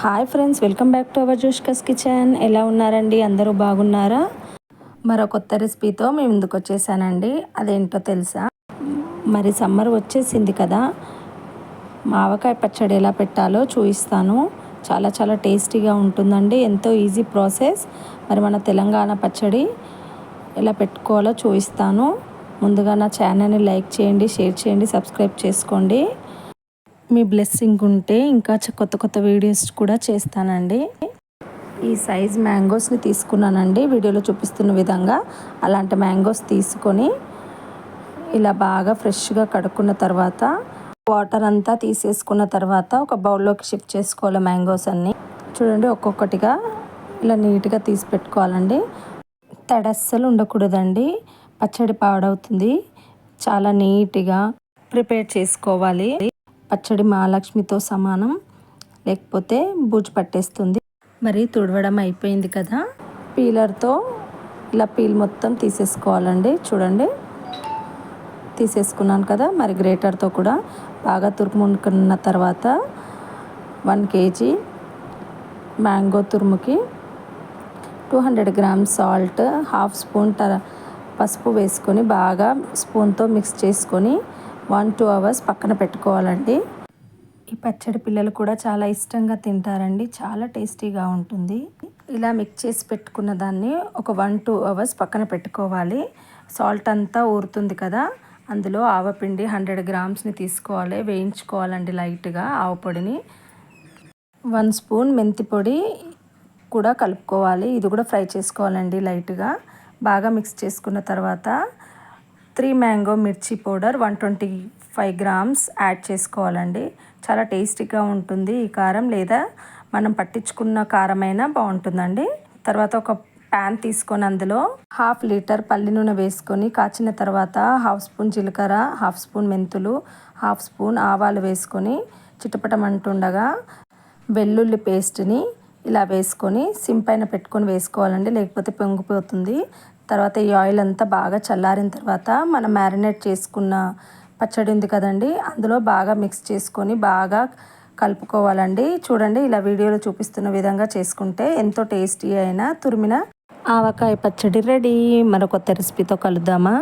Hi friends welcome back to our జోష్కస్ kitchen. ఎలా ఉన్నారండి? అందరూ బాగున్నారా? మరో కొత్త రెసిపీతో మేము ఇందుకు వచ్చేసానండి. అదేంటో తెలుసా? మరి సమ్మర్ వచ్చేసింది కదా. మావకాయ పచ్చడి ఎలా పెట్టాలో చూపిస్తాను. చాలా చాలా టేస్టీగా ఉంటుందండి. ఎంతో ఈజీ ప్రాసెస్. మరి మన తెలంగాణ పచ్చడి ఎలా పెట్టుకోవాలో చూపిస్తాను. ముందుగా నా ఛానల్ని లైక్ చేయండి షేర్ చేయండి సబ్స్క్రైబ్ చేసుకోండి. మీ బ్లెస్సింగ్ ఉంటే ఇంకా కొత్త కొత్త వీడియోస్ కూడా చేస్తానండి. ఈ సైజ్ మ్యాంగోస్ని తీసుకున్నానండి. వీడియోలో చూపిస్తున్న విధంగా అలాంటి మ్యాంగోస్ తీసుకొని ఇలా బాగా ఫ్రెష్గా కడుక్కున్న తర్వాత వాటర్ అంతా తీసేసుకున్న తర్వాత ఒక బౌల్లోకి షిఫ్ట్ చేసుకోవాలి మ్యాంగోస్ అన్నీ. చూడండి ఒక్కొక్కటిగా ఇలా నీట్గా తీసి పెట్టుకోవాలండి. తడస్సలు ఉండకూడదండి. పచ్చడి పాడవుతుంది. చాలా నీట్గా ప్రిపేర్ చేసుకోవాలి. పచ్చడి మహాలక్ష్మితో సమానం లేకపోతే బూజు పట్టేస్తుంది. మరి తుడవడం అయిపోయింది కదా? పీలర్తో ఇలా పీల్ మొత్తం తీసేసుకోవాలండి. చూడండి. తీసేసుకున్నాను కదా మరి గ్రేటర్తో కూడా. బాగా తురుముకున్న తర్వాత one KG mango తురుముకి two hundred grams salt half spoon ట పసుపు వేసుకొని బాగా స్పూన్తో మిక్స్ చేసుకొని వన్ టూ అవర్స్ పక్కన పెట్టుకోవాలండి. ఈ పచ్చడి పిల్లలు కూడా చాలా ఇష్టంగా తింటారండి. చాలా టేస్టీగా ఉంటుంది. ఇలా మిక్స్ చేసి పెట్టుకున్న దాన్ని ఒక వన్ టూ అవర్స్ పక్కన పెట్టుకోవాలి. సాల్ట్ అంతా ఊరుతుంది కదా అందులో ఆవపిండి హండ్రెడ్ గ్రామ్స్ని తీసుకోవాలి. వేయించుకోవాలండి లైట్గా ఆవపొడిని వన్ స్పూన్ మెంతి పొడి కూడా కలుపుకోవాలి. ఇది కూడా ఫ్రై చేసుకోవాలండి లైట్గా. బాగా మిక్స్ చేసుకున్న తర్వాత త్రీ మ్యాంగో మిర్చి powder one twenty five grams add చేసుకోవాలండి. చాలా టేస్టీగా ఉంటుంది ఈ కారం లేదా మనం పట్టించుకున్న కారమైనా బాగుంటుందండి. తర్వాత ఒక ప్యాన్ తీసుకొని అందులో హాఫ్ లీటర్ పల్లి నూనె వేసుకొని కాచిన తర్వాత హాఫ్ స్పూన్ జీలకర్ర హాఫ్ స్పూన్ మెంతులు హాఫ్ స్పూన్ ఆవాలు వేసుకొని చిటపటమంటుండగా వెల్లుల్లి పేస్ట్ని ఇలా వేసుకొని సిమ్ పైన పెట్టుకొని వేసుకోవాలండి. లేకపోతే పొంగిపోతుంది. తర్వాత ఈ ఆయిల్ అంతా బాగా చల్లారిన తర్వాత మనం మ్యారినేట్ చేసుకున్న పచ్చడి ఉంది కదండి అందులో బాగా మిక్స్ చేసుకొని బాగా కలుపుకోవాలండి. చూడండి ఇలా వీడియోలో చూపిస్తున్న విధంగా చేసుకుంటే ఎంతో టేస్టీ అయినా తురిమిన ఆవకాయ పచ్చడి రెడీ. మరొక కొత్త రెసిపీతో కలుద్దామా?